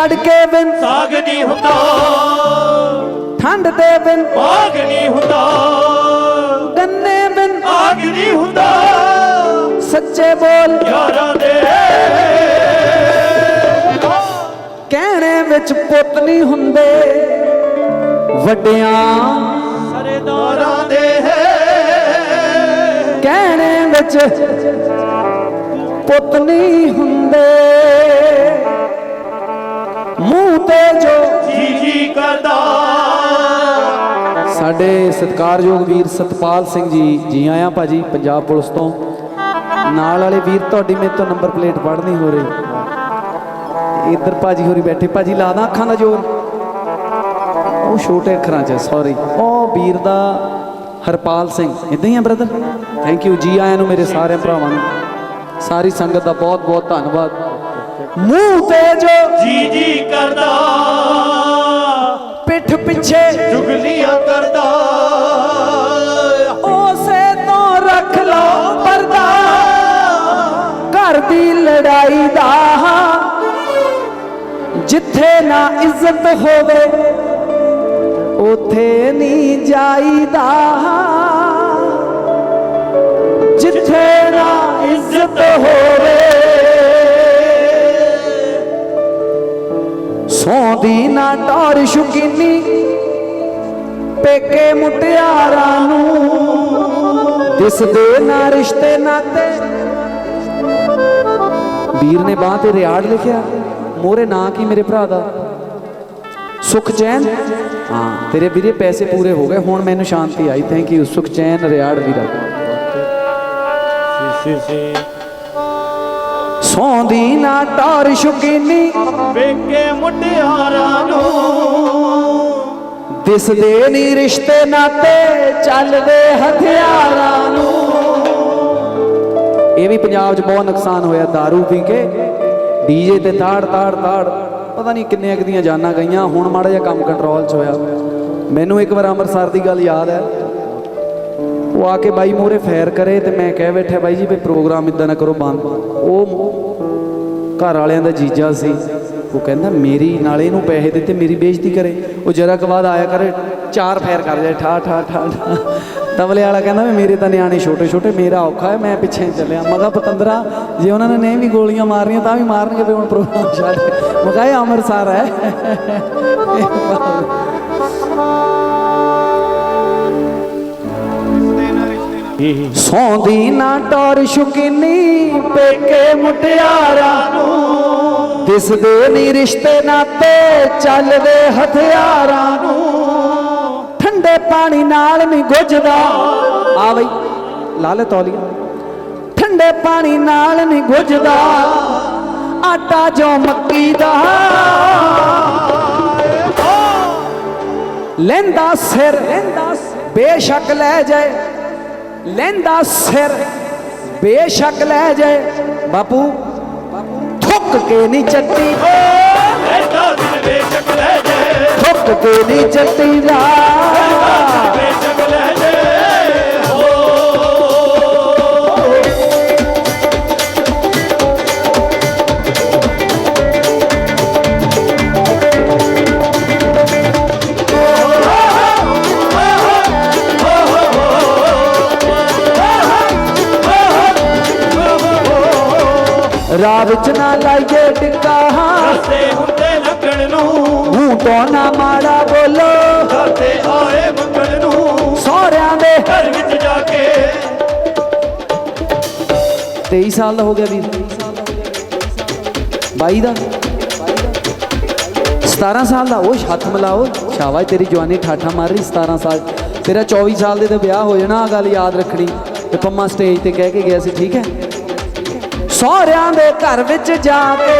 ਤੜਕੇ ਬਿਨ ਸਾਗ ਨਹੀਂ ਹੁੰਦਾ। ਠੰਡ ਦੇ ਬਿਨ ਆਗ ਨਹੀਂ ਹੁੰਦਾ। ਗੰਨੇ ਬਿਨ ਆਗ ਨਹੀਂ ਹੁੰਦਾ। ਸੱਚੇ ਬੋਲ ਯਾਰਾਂ ਦੇ। ਕਹਿਣੇ ਵਿੱਚ ਪੁੱਤ ਨਹੀਂ ਹੁੰਦੇ। ਵੱਡਿਆਂ ਸਰਦਾਰਾਂ ਦੇ। ਕਹਿਣੇ ਵਿੱਚ ਪੁੱਤ ਨਹੀਂ ਹੁੰਦੇ। ਮੂੰਹ ਤੇ ਜੋ ਜੀ ਜੀ ਕਰਦਾ। ਸਾਡੇ ਸਤਿਕਾਰਯੋਗ ਵੀਰ ਸਤਪਾਲ ਸਿੰਘ ਜੀ ਜੀ ਆਇਆਂ ਭਾਜੀ ਪੰਜਾਬ ਪੁਲਿਸ ਤੋਂ। ਨਾਲ ਵਾਲੇ ਵੀਰ ਤੁਹਾਡੀ ਮੇਰੇ ਤੋਂ ਨੰਬਰ ਪਲੇਟ ਪੜ੍ਹ ਨਹੀਂ ਹੋ ਰਹੀ। ਇੱਧਰ ਭਾਜੀ ਹੋਰੀ ਬੈਠੇ। ਭਾਜੀ ਲਾ ਦਾਂ ਅੱਖਾਂ ਦਾ ਜ਼ੋਰ। ਉਹ ਛੋਟੇ ਅੱਖਰਾਂ 'ਚ ਸੌਰੀ ਉਹ ਵੀਰ ਦਾ ਹਰਪਾਲ ਸਿੰਘ। ਇਦਾਂ ਹੀ ਆ ਬ੍ਰਦਰ ਥੈਂਕ ਯੂ ਜੀ ਆਇਆਂ ਨੂੰ ਮੇਰੇ ਸਾਰੇ ਭਰਾਵਾਂ ਨੂੰ। ਸਾਰੀ ਸੰਗਤ ਦਾ ਬਹੁਤ ਬਹੁਤ ਧੰਨਵਾਦ। ਮੂੰਹ ਤੇ ਜੋ ਜੀ ਜੀ ਕਰਦਾ। ਪਿੱਠ ਪਿੱਛੇ ਚੁਗਲੀਆਂ ਕਰਦਾ। ਉਸੇ ਤੋਂ ਰੱਖ ਲਓ ਪਰਦਾ। ਘਰ ਦੀ ਲੜਾਈ ਦਾ ਜਿੱਥੇ ਨਾ ਇੱਜ਼ਤ ਹੋਵੇ ਉਥੇ ਨਹੀਂ ਜਾਈਦਾ ਜਿੱਥੇ ਨਾ ਇੱਜ਼ਤ ਹੋਵੇ ਸੌਂਦੀ ਨਾ ਟੌਰ ਸ਼ੁਕੀਨੀ, ਪੇਕੇ ਮੁਟਿਆਰਾਂ ਨੂੰ। ਦਿਸਦੇ ਨਾ ਰਿਸ਼ਤੇ ਨਾਤੇ। ਵੀਰ ਨੇ ਬਾਹ ਤੇ ਰਿਆੜ ਲਿਖਿਆ, ਮੋਰੇ ਨਾਂ ਕੀ ਮੇਰੇ ਭਰਾ ਦਾ? ਸੁਖ ਚੈਨ? ਹਾਂ, ਤੇਰੇ ਵੀਰੇ ਪੈਸੇ ਪੂਰੇ ਹੋ ਗਏ, ਹੁਣ ਮੈਨੂੰ ਸ਼ਾਂਤੀ ਆਈ ਥੈਂਕ ਯੂ ਸੁਖ ਚੈਨ, ਰਿਆੜ ਵੀਰਾ। ਸੀ ਸੀ ਸੌਂਦੀ ਨਾ ਟੌਰ ਸ਼ੁਕੀਨੀ। ਵੇਕੇ ਮੁੰਡਿਆਰਾਂ ਨੂੰ। ਦਿਸਦੇ ਨਹੀਂ ਰਿਸ਼ਤੇ ਨਾਤੇ ਚੱਲਦੇ ਹਥਿਆਰਾਂ ਨੂੰ। ਇਹ ਵੀ ਪੰਜਾਬ 'ਚ ਬਹੁਤ ਨੁਕਸਾਨ ਹੋਇਆ दारू ਪੀ ਕੇ। ਡੀਜੇ ਤੇ ਤਾੜ ਤਾੜ ਤਾੜ। ਪਤਾ ਨਹੀਂ ਕਿੰਨੇ ਕੁ ਦੀਆਂ ਜਾਨਾਂ ਗਈਆਂ ਹੁਣ ਮਾੜਾ ਜਿਹਾ ਕੰਮ ਕੰਟਰੋਲ 'ਚ ਹੋਇਆ। ਮੈਨੂੰ ਇੱਕ ਵਾਰ ਅੰਮ੍ਰਿਤਸਰ ਦੀ ਗੱਲ ਯਾਦ ਹੈ। ਉਹ ਆ ਕੇ ਬਾਈ ਮੂਹਰੇ ਫੈਰ ਕਰੇ ਤੇ ਮੈਂ ਕਹਿ ਬੈਠਿਆ, ਬਾਈ ਜੀ ਵੀ ਪ੍ਰੋਗਰਾਮ ਇਦਾਂ ਨਾ ਕਰੋ ਬੰਦ। ਉਹ ਘਰ ਵਾਲਿਆਂ ਦਾ ਜੀਜਾ ਸੀ। ਉਹ ਕਹਿੰਦਾ, ਮੇਰੀ ਨਾਲੇ ਇਹਨੂੰ ਪੈਸੇ ਦਿੱਤੇ, ਮੇਰੀ ਬੇਇੱਜ਼ਤੀ ਕਰੇ। ਉਹ ਜਰਾ ਕੁ ਬਾਅਦ ਆਇਆ ਕਰੇ, ਚਾਰ ਫੈਰ ਕਰ ਜਾਏ, ਠਾ ਠਾ ਠਾ ਠਾ। ਤਬਲੇ ਵਾਲਾ ਕਹਿੰਦਾ ਵੀ ਮੇਰੇ ਤਾਂ ਨਿਆਣੇ ਛੋਟੇ ਛੋਟੇ, ਮੇਰਾ ਔਖਾ ਹੈ, ਮੈਂ ਪਿੱਛੇ ਚੱਲਿਆ। ਮਗਾ ਪਤੰਦਰਾ, ਜੇ ਉਹਨਾਂ ਨੇ ਨਹੀਂ ਵੀ ਗੋਲੀਆਂ ਮਾਰਨੀਆਂ, ਤਾਂ ਵੀ ਮਾਰਨਗੇ ਵੀ ਹੁਣ ਪ੍ਰੋਗਰਾਮ ਛੱਡ ਮਗਾ ਇਹ ਅੰਮ੍ਰਿਤਸਰ ਹੈ। ਸੌਂਦੀ ਨਾ ਟੌਰ ਸ਼ੁਕੀਨੀ ਪੇਕੇ ਮੁਟਿਆਰਾਂ ਨੂੰ। ਦਿਸਦੇ ਨਹੀਂ ਰਿਸ਼ਤੇ ਨਾਤੇ, ਚੱਲਦੇ ਹਥਿਆਰਾਂ ਨੂੰ। ਠੰਡੇ ਪਾਣੀ ਨਾਲ ਨਹੀਂ ਗੁੱਜਦਾ ਆ ਬਈ, ਲਾ ਲੈ ਤੌਲੀਆ। ਠੰਡੇ ਪਾਣੀ ਨਾਲ ਨਹੀਂ ਗੁੱਜਦਾ ਆਟਾ ਜੋ ਮੱਕੀ ਦਾ। ਲੈਂਦਾ ਸਿਰ, ਬੇਸ਼ੱਕ ਲੈ ਜਾਏ। ਲੈਂਦਾ ਸਿਰ ਬੇਸ਼ੱਕ ਲੈ ਜਾਏ। ਬਾਪੂ ਥੁੱਕ ਕੇ ਨਹੀਂ ਚੱਟੀ ਐਡਾ ਦਿਲ ਬੇਸ਼ੱਕ ਲੈ ਜੇ ਥੁੱਕ ਕੇ ਨਹੀਂ ਚੱਟੀ ਦਾ ਰਾਹ ਵਿੱਚ ਨਾ ਲਾਈਏ ਟਿੱਕਾ। ਰਸਤੇ ਹੁੰਦੇ ਲੱਗਣ ਨੂੰ। ਮੂੰਹ ਤੋਂ ਨਾ ਮਾੜਾ ਬੋਲੋ। ਕਰਦੇ ਆਏ ਮੰਗਣ ਨੂੰ। ਸਹੁਰਿਆਂ ਦੇ ਘਰ ਵਿੱਚ ਜਾ ਕੇ। 23 ਸਾਲ ਦਾ ਹੋ ਗਿਆ ਵੀਰ। 22 ਦਾ। 17 ਸਾਲ ਦਾ। ਉਹ ਹੱਥ ਮਿਲਾਓ। ਸ਼ਾਬਾਸ਼ ਤੇਰੀ ਜਵਾਨੀ ਠਾਠਾ ਮਾਰ ਰਹੀ 17 ਸਾਲ। ਤੇਰਾ 24 ਸਾਲ ਦੇ ਤੇ ਵਿਆਹ ਹੋ ਜਾਣਾ ਆ ਗੱਲ ਯਾਦ ਰੱਖਣੀ। ਤੇ ਪੰਮਾ ਸਟੇਜ ਤੇ ਕਹਿ ਕੇ ਗਿਆ ਸੀ ਠੀਕ ਹੈ? ਸਹੁਰਿਆਂ ਦੇ ਘਰ ਵਿੱਚ ਜਾ ਕੇ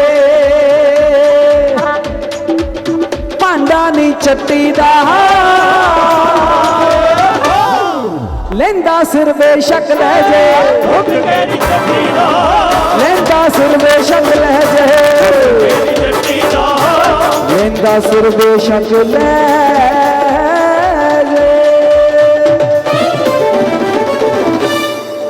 ਭਾਂਡਾ ਨਹੀਂ ਚੱਟੀ ਦਾ ਲੈਂਦਾ ਸਿਰ ਬੇਸ਼ੱਕ ਲੈ ਜੇ। ਉੱਠ ਕੇ ਨੀ ਚੱਟੀ ਦਾ ਲੈਂਦਾ ਸਿਰ ਬੇਸ਼ੱਕ ਲੈ ਜੇ। ਲੈਂਦਾ ਸਿਰ ਬੇਸ਼ੱਕ ਲੈ